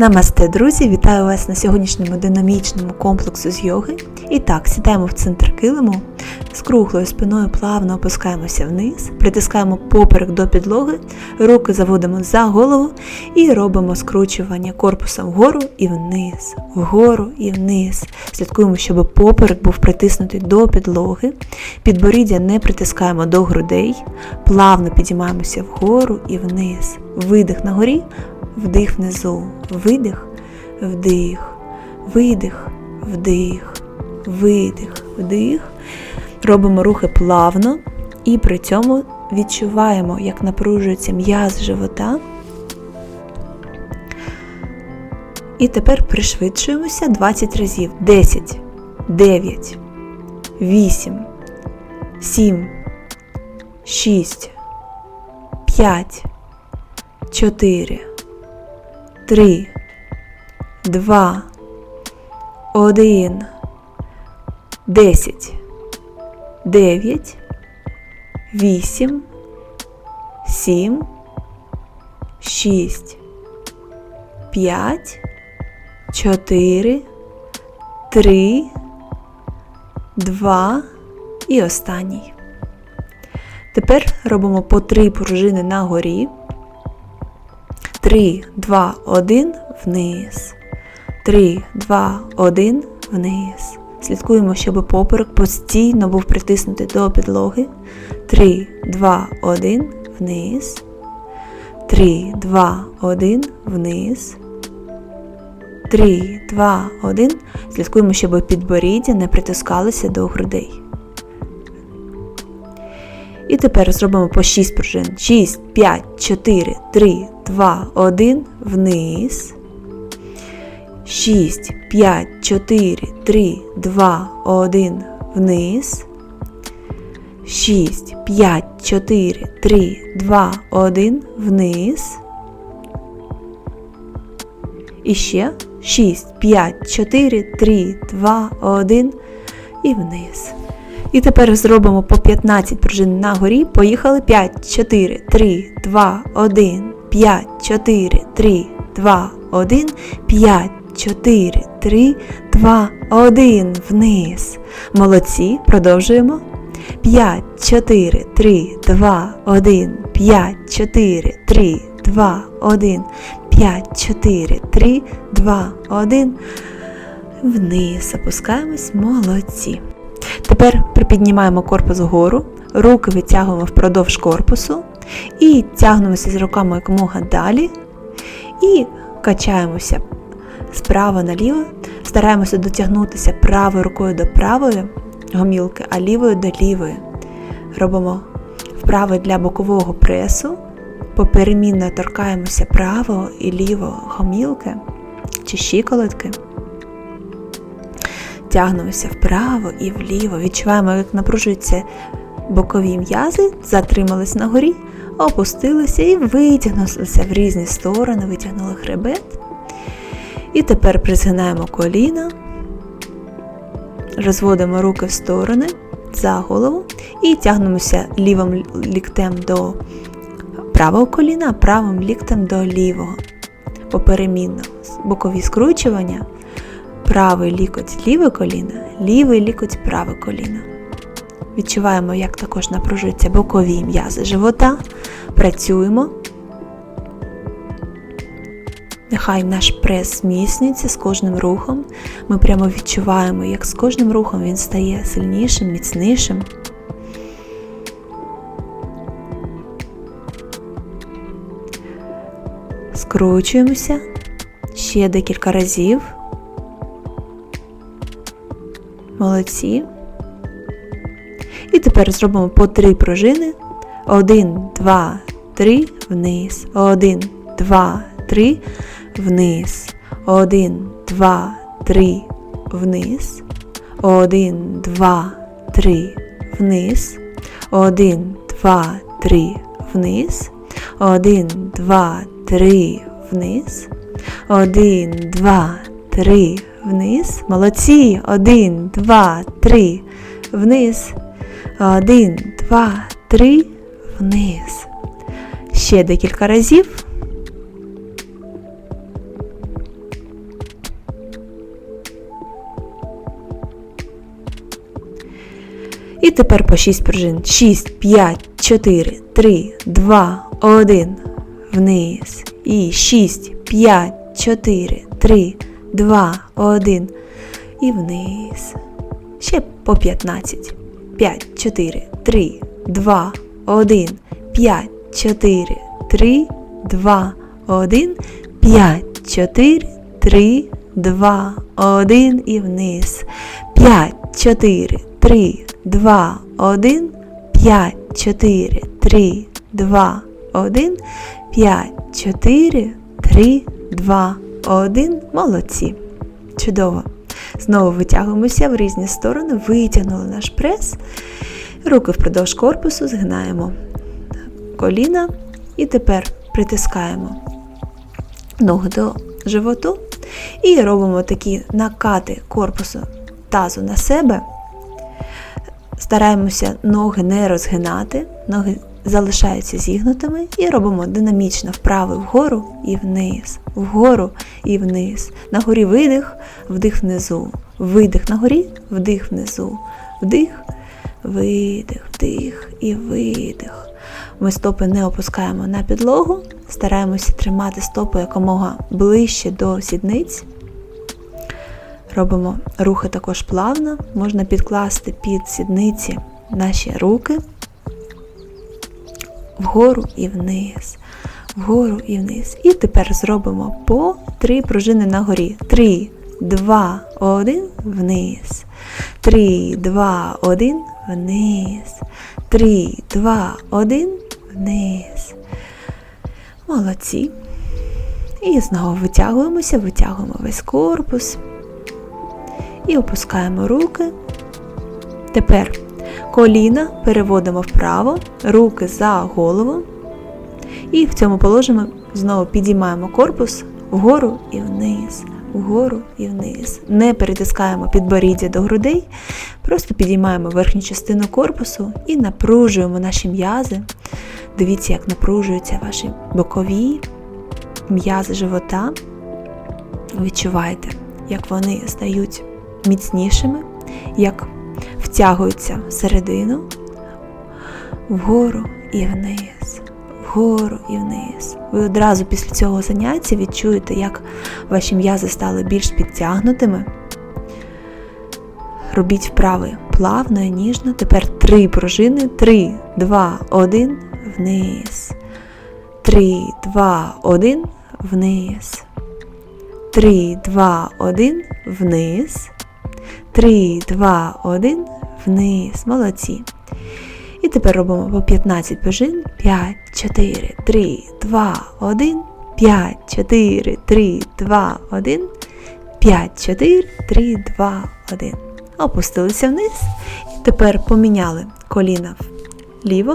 Намасте, друзі! Вітаю вас на сьогоднішньому динамічному комплексу з йоги. І так, сідаємо в центр килиму, з круглою спиною плавно опускаємося вниз, притискаємо поперек до підлоги, руки заводимо за голову і робимо скручування корпусом вгору і вниз, вгору і вниз. Слідкуємо, щоб поперек був притиснутий до підлоги, підборіддя не притискаємо до грудей, плавно підіймаємося вгору і вниз. Видих на горі, вдих внизу, видих, вдих, видих, вдих, видих, вдих. Робимо рухи плавно і при цьому відчуваємо, як напружується м'яз живота. І тепер пришвидшуємося 20 разів. 10, 9, 8, 7, 6, 5, 4, 3, 2, 1, 10, 9, 8, 7, 6, 5, 4, 3, 2 і останній. Тепер робимо по 3 пружини на горі. 3, 2, 1 вниз. 3, 2, 1 вниз. Слідкуємо, щоб поперек постійно був притиснутий до підлоги. 3, 2, 1 вниз. 3, 2, 1 вниз. 3, 2, 1. Слідкуємо, щоб підборіддя не притискалися до грудей. І тепер зробимо по 6 пружин. 6, 5, 4, 3, 2, 1 вниз. 6, 5, 4, 3, 2, 1 вниз. 6, 5, 4, 3, 2, 1 вниз. І ще 6, 5, 4, 3, 2, 1 і вниз. І тепер зробимо по 15 пружин на горі. Поїхали 5, 4, 3, 2, 1, 5, 4, 3, 2, 1, 5, 4, 3, 2, 1 вниз. Молодці, продовжуємо. 5, 4, 3, 2, 1, 5, 4, 3, 2, 1, 5, 4, 3, 2, 1. Вниз опускаємось, молодці. Тепер припіднімаємо корпус вгору, руки витягуємо впродовж корпусу і тягнемося з руками якомога далі. І качаємося справа наліво, стараємося дотягнутися правою рукою до правої гомілки, а лівою до лівої. Робимо вправи для бокового пресу, поперемінно торкаємося правого і лівого гомілки чи щиколотки. Тягнемося вправо і вліво, відчуваємо, як напружуються бокові м'язи, затримались на горі, опустилися і витягнулися в різні сторони, витягнули хребет. І тепер призгинаємо коліна, розводимо руки в сторони за голову і тягнемося лівим ліктем до правого коліна, правим ліктем до лівого. Поперемінно бокові скручування правий лікоть ліве коліно, лівий лікоть праве коліно. Відчуваємо, як також напружуються бокові м'язи живота. Працюємо. Нехай наш прес зміцнюється з кожним рухом. Ми прямо відчуваємо, як з кожним рухом він стає сильнішим, міцнішим. Скручуємося ще декілька разів. Молодці. І тепер зробимо по три пружини. Один, два, три, вниз. Один, два, три, вниз. Один, два, три, вниз. Один, два, три, вниз. Один, два, три, вниз. Один, два, три, вниз. Один, два, три, вниз. Молодці. Один, два, три, вниз. Один, два, три, вниз. Ще декілька разів. І тепер по 6 пружин. 6, 5, 4, 3, 2, 1. Вниз. І 6, 5, 4, 3, 2, 1. І вниз. Ще по 15. 5, 4, 3, 2, 1. 5, 4, 3, 2, 1. 5, 4, 3, 2, 1 і вниз. 5, 4, 3, 2, 1. 5, 4, 3, 2, 1. 5, 4, 3, 2, 1. Молодці. Чудово. Знову витягуємося в різні сторони, витягнули наш прес. Руки впродовж корпусу згинаємо коліна і тепер притискаємо ноги до животу і робимо такі накати корпусу тазу на себе. Стараємося ноги не розгинати, ноги залишаються зігнутими і робимо динамічно вправо вгору і вниз, вгору і вниз. На горі видих, вдих внизу, видих на горі, вдих внизу, вдих, видих, вдих і видих. Ми стопи не опускаємо на підлогу, стараємося тримати стопи якомога ближче до сідниць. Робимо рухи також плавно, можна підкласти під сідниці наші руки вгору і вниз, вгору і вниз. І тепер зробимо по три пружини на горі. Три, два, один, вниз. Три, два, один, вниз. Три, два, один, вниз. Молодці. І знову витягуємося, витягуємо весь корпус. І опускаємо руки. Тепер коліна переводимо вправо, руки за голову. І в цьому положенні знову підіймаємо корпус вгору і вниз, вгору і вниз. Не перетискаємо підборіддя до грудей, просто підіймаємо верхню частину корпусу і напружуємо наші м'язи. Дивіться, як напружуються ваші бокові м'язи живота. Відчувайте, як вони стають міцнішими, як втягуються всередину, вгору і вниз, вгору і вниз. Ви одразу після цього заняття відчуєте, як ваші м'язи стали більш підтягнутими. Робіть вправи плавно і ніжно. Тепер три пружини. Три, два, один, вниз. Три, два, один, вниз. Три, два, один, вниз. Три, два, один, вниз. Молодці. І тепер робимо по 15 пружин. 5, 4, 3, 2, 1. 5, 4, 3, 2, 1. 5, 4, 3, 2, 1. Опустилися вниз. І тепер поміняли коліна вліво,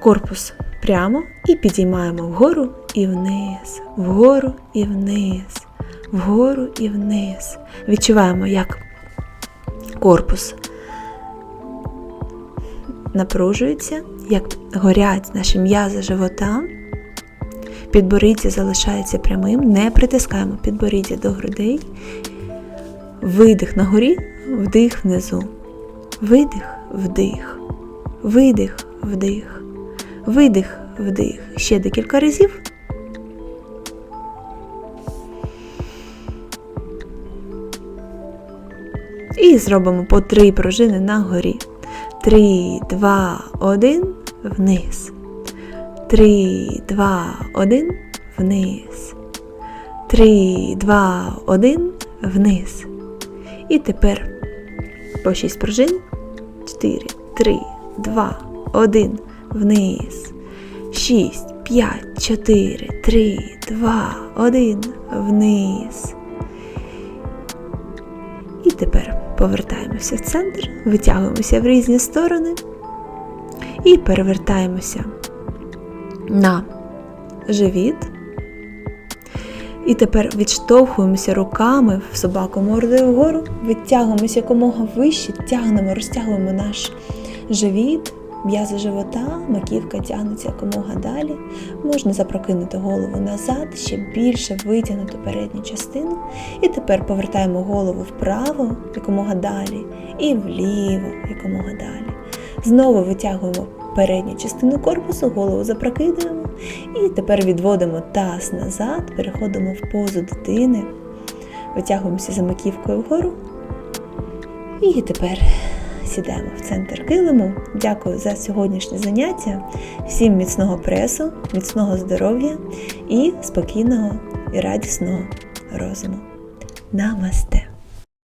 корпус прямо і підіймаємо вгору і вниз, вгору і вниз, вгору і вниз. Відчуваємо, як корпус напружується, як горять наші м'язи живота. Підборіддя залишається прямим, не притискаємо підборіддя до грудей. Видих на горі, вдих внизу. Видих, вдих, видих, вдих, видих, вдих. Ще декілька разів. І зробимо по три пружини на горі. Три, два, один, вниз. Три, два, один, вниз. Три, два, один, вниз. І тепер по 6 пружин. 4, 3, 2, 1, вниз. 6, 5, 4, 3, 2, 1, вниз. Тепер повертаємося в центр, витягуємося в різні сторони і перевертаємося на живіт. І тепер відштовхуємося руками в собаку мордою вгору, витягуємося якомога вище, тягнемо, розтягуємо наш живіт, М'язи живота, маківка тягнеться якомога далі. Можна запрокинути голову назад, ще більше витягнути передню частину. І тепер повертаємо голову вправо, якомога далі, і вліво, якомога далі. Знову витягуємо передню частину корпусу, голову запрокидуємо. І тепер відводимо таз назад, переходимо в позу дитини, витягуємося за маківкою вгору. І тепер сідаємо в центр килиму. Дякую за сьогоднішнє заняття. Всім міцного пресу, міцного здоров'я і спокійного і радісного розуму. Намасте!